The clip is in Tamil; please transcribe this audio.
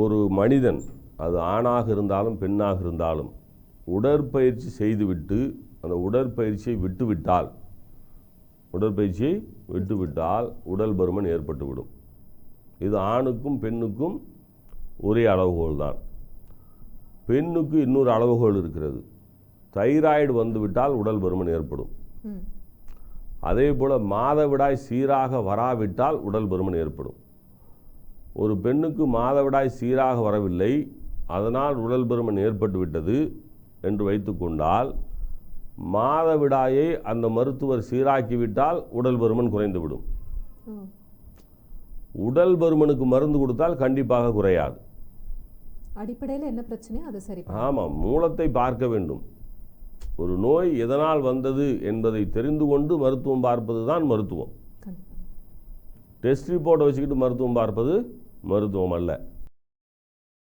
ஒரு மனிதன் அது ஆணாக இருந்தாலும் பெண்ணாக இருந்தாலும் உடற்பயிற்சி செய்துவிட்டு அந்த உடற்பயிற்சியை விட்டுவிட்டால் உடற்பயிற்சியை விட்டுவிட்டால் உடல் பருமன் ஏற்பட்டுவிடும். இது ஆணுக்கும் பெண்ணுக்கும் ஒரே அளவுகோல் தான் பெண்ணுக்கு இன்னொரு அளவுகோல் இருக்கிறது. தைராய்டு வந்துவிட்டால் உடல் பருமன் ஏற்படும். அதே போல் மாதவிடாய் சீராக வராவிட்டால் உடல் பருமன் ஏற்படும். ஒரு பெண்ணுக்கு மாதவிடாய் சீராக வரவில்லை அதனால் உடல் பருமன் ஏற்பட்டு விட்டது என்று வைத்துக்கொண்டால் மாதவிடாயை அந்த மருத்துவர் சீராக்கிவிட்டால் உடல் பருமன் குறைந்துவிடும் உடல் பருமனுக்கு மருந்து கொடுத்தால் கண்டிப்பாக குறையாது. அடிப்படையில் என்ன பிரச்சனையோ அதை சரி. ஆமாம் மூலத்தை பார்க்க வேண்டும். ஒரு நோய் எதனால் வந்தது என்பதை தெரிந்து கொண்டு மருத்துவம் பார்ப்பது தான் மருத்துவம் டெஸ்ட் ரிப்போர்ட்டை வச்சுக்கிட்டு மருத்துவம் பார்ப்பது மருத்துவம் அல்ல.